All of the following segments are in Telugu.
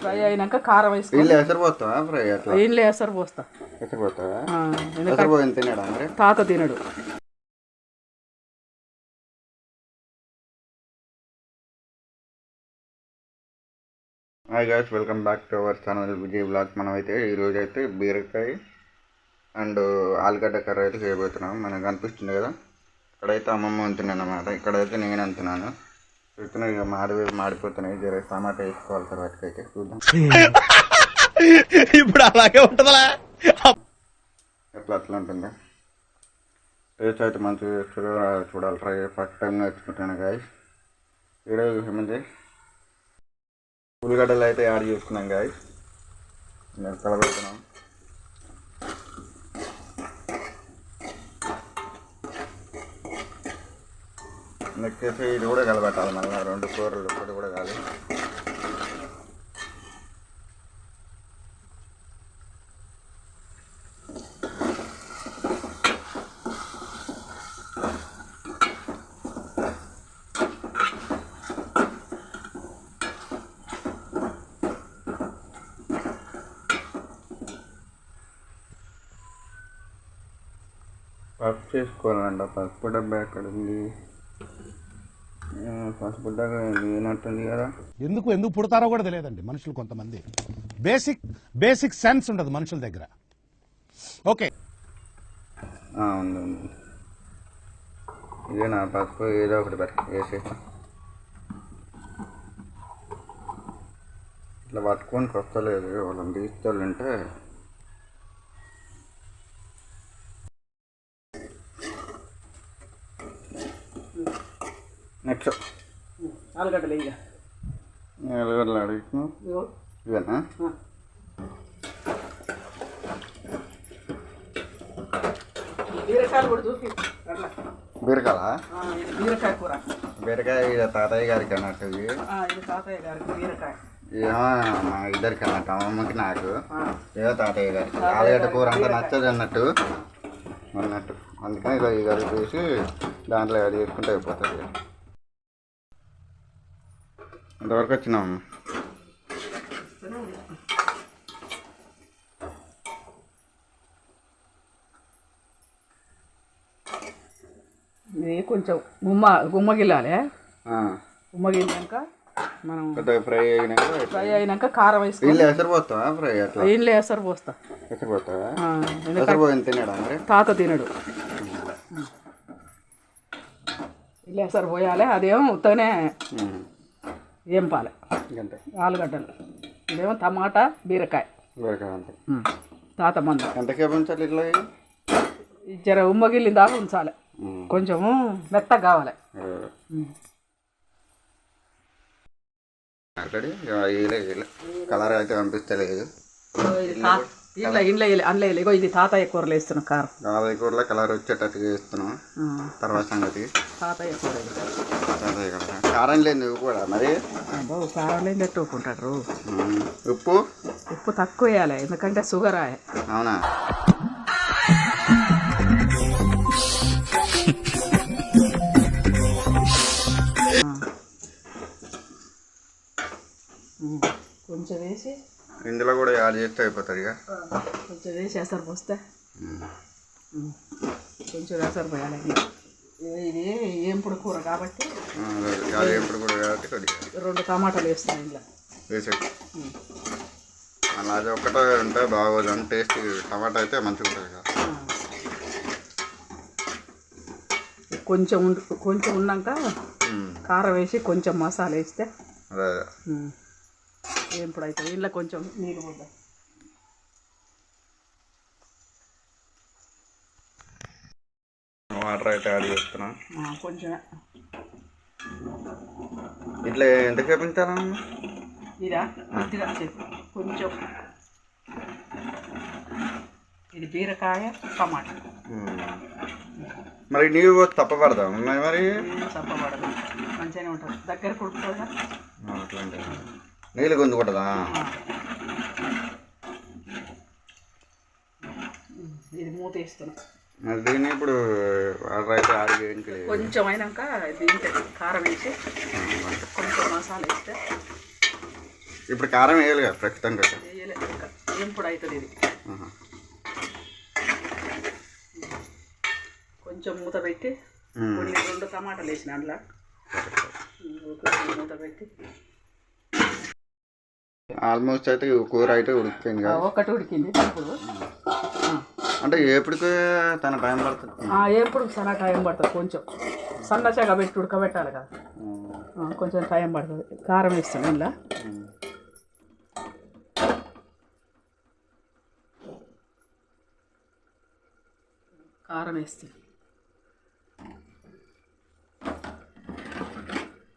ఫ్రై అయినాక కారం వేసుకో. వీళ్ళు ఎసరు పోతావా ఫ్రై అట్లా? ఇంట్లో ఎసరు పోస్తా. ఎసరు పోతావా? ఆ, ఎందుకంటే ఎసరు పోయింది తిన్నాడా మరి? తాత తినడు. Hi guys welcome back to our channel Vijay blog మనం అయితే ఈరోజు అయితే బీరకాయ అండ్ ఆలుగడ్డ కర్రీ అయితే చేయబోతున్నాం. మనకు కనిపిస్తుంది కదా? ఇక్కడైతే అమ్మమ్మ ఉంటున్నాను అనమాట ఇక్కడైతే నేను అంటున్నాను చూస్తున్నాయి ఇక మాడి మాడిపోతున్నాయి. జర టమాటా వేసుకోవాలి తర్వాతకి అయితే చూద్దాం. ఇప్పుడు అలాగే ఉంటుందా ఎట్లా అట్లా ఉంటుంది. టేస్ట్ అయితే మంచిగా చూడ చూడాలి. ట్రై ఫస్ట్ టైం నేర్చుకుంటాను గాయస్ వీడియో ఏమంది ఉల్లిగడ్డలు అయితే యాడ్ చేసుకున్నాం గాయస్ నేను కలబెడుతున్నాం నెక్స్ట్ ఇది కూడా కలబెట్టాలి మళ్ళీ రెండు కూరలు ఇప్పుడు కూడా కాదు పసుపు చేసుకోవాలండి పసుపు డబ్బా ఎక్కడ ఉంది లేనట్టుంది కదా. ఎందుకు ఎందుకు పుడతారో కూడా తెలియదండి మనుషులు కొంతమంది. బేసిక్ బేసిక్ సెన్స్ ఉండదు మనుషుల దగ్గర. ఓకే ఇదే నా పసుపు ఏదో ఒకటి పెట్టి ఇట్లా పట్టుకొని వస్తలేదు వాళ్ళని తీసుకెళ్ళుంటే నెక్స్ట్ ఆలుగడ్డలు ఇక. ఇవేనా? బీరకాయలు కూడా అట్లా బీరకాయ కూర. బీరకాయ తాతయ్య గారికి అన్నట్టు ఇవి ఆ, ఇది తాతయ్య గారికి బీరకాయ. ఏమో మా ఇద్దరికి అన్నట్టు అమ్మమ్మకి నాకు. ఏదో తాతయ్య గారికి. ఆలుగడ్డ కూర అంతా నచ్చదు అన్నట్టు. అన్నట్టు. అందుకని ఇలా ఈ గారికి వేసి దాంట్లో యాడ్ చేసుకుంటే అయిపోతుంది. ఇంతవరకు వచ్చినాం ఇది కొంచెం గుమ్మ గుమ్మగిల్లాలి. గుమ్మగిల్లాక మనం కొద్దిగా ఫ్రై అయినాక ఫ్రై అయినాక కారం వేసుకో. వీళ్ళు ఎసరు పోతావా ఫ్రై అట్లా? ఇంట్లో ఎసరు పోస్తా. ఎసరు ఎందుకంటే ఎసరు మరి? తాత తినడు. ఇలా ఎసరు పోయాలి అదేమో ఉత్తనే ఉమ్, ఏం పాలే ఇంకంతే ఆలుగడ్డలు ఇదేమో టమాటా బీరకాయ బీరకాయ అంతే తాత మంద ఎంతసేపు ఉంచాలి ఇట్లా జర ఉమ్మగిల్లిన దాకా ఉంచాలి కొంచెము మెత్తగా కావాలి. ఆల్రెడీ కలర్ అయితే పంపిస్తలేదు ఇంట్లో ఇంట్లో అందులో. ఇగో ఇది తాతయ్య కూరలు వేస్తున్న కారం. గాలి కూరలో కలర్ వచ్చేటట్టు చేస్తున్నాం. ఆ, తర్వాత సంగతి. తాతయ్య కూర. అదే కదా కారం. లేదు నువ్వు కూడా మరి? కారం లేని పెట్టుకుంటారు ఉప్పు? ఉప్పు తక్కువ వేయాలి ఎందుకంటే షుగర్ అవునా? కొంచెం వేసి ఇందులో కూడా యాడ్ చేస్తే అయిపోతుంది ఇక. కొంచెం వేసి ఎసరు పోస్తే. కొంచెం ఎసరు పోయాలి ఇది- ఏంపుడు కూర కాబట్టి ఎప్పుడు కూడా కాబట్టి కొద్దిగా. రెండు టమాటాలు వేస్తున్నాయి ఇంట్లో వేసే అలా అది ఒక్కటే ఉంటే బాగోదు. అని టేస్ట్ టమాటా అయితే మంచిగా ఉంటుంది కదా. కొంచెం కొంచెం ఉన్నాక కారం వేసి కొంచెం మసాలా వేస్తే. అదే ఏంపుడు అవుతుంది? ఇంట్లో కొంచెం నీళ్ళు పోద్దాం. వాటర్ అయితే యాడ్ చేస్తున్నాం. కొంచెం ఇట్లా ఎంతసేపు ఉంచాలమ్మా ఇదా? కొంచెం. ఇది బీరకాయ టమాటా. మరి నీవు తప్పపడదా ఉన్నాయి మరి? చప్పబడదు మంచిగానే ఉంటుంది. దగ్గర కొడుతుందా అట్లాంటి నీళ్ళు గుంజుకుంటుందా ఇది మూత వేస్తున్నా. మరి దీన్ని ఇప్పుడు అయితే లేదు కొంచెం అయినాక దీంట్లో కారం వేసి కొంచెం మసాలా వేస్తే ఇప్పుడు కారం వేయాలి కదా ప్రస్తుతానికి అయితే వేయలే. ఇంకా ఏంపుడు అవుతుంది ఇది. కొంచెం మూత పెట్టి. కొన్ని రెండు టమాటాలు వేసిన అందులో. మూత పెట్టి ఆల్మోస్ట్ అయితే కూర అయితే ఉడికిపోయింది ఆ, కదా ఒకటి ఉడికింది ఇప్పుడు. అంటే ఎప్పటికి తన టైం పడుతుంది. ఎప్పుడు సన్న టైం పడుతుంది కొంచెం. సన్నచగా పెట్టి ఉడకబెట్టాలి కదా. కొంచెం టైం పడుతుంది. కారం వేస్తాను ఇలా కారం వేస్తాను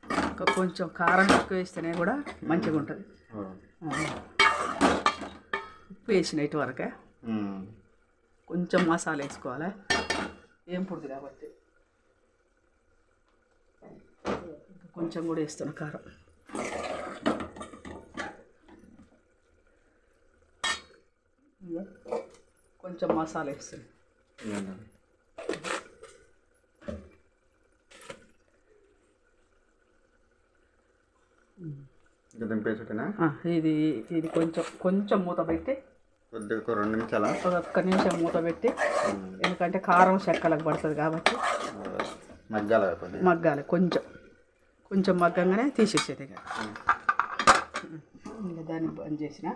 ఇంకా కొంచెం కారం ఎక్కువ వేస్తేనే కూడా మంచిగా ఉంటుంది. ఉప్పు వేసిన ఇటు వరకే. కొంచెం మసాలా వేసుకోవాలి. ఏం పుడుతుంది కాబట్టి. కొంచెం కూడా వేస్తాను కారం. కొంచెం మసాలా వేస్తాను. దింపేసుకున్నా ఇది ఇది కొంచెం కొంచెం మూత పెట్టి కొద్దిగా రెండు నిమిషాల? ఒక ఒక్క నిమిషం మూత పెట్టి ఎందుకంటే కారం చెక్కలకు పడుతుంది కాబట్టి మగ్గాల మగ్గాలి కొంచెం. కొంచెం మగ్గంగానే తీసేసేది ఇక. దాన్ని బంద్ చేసిన.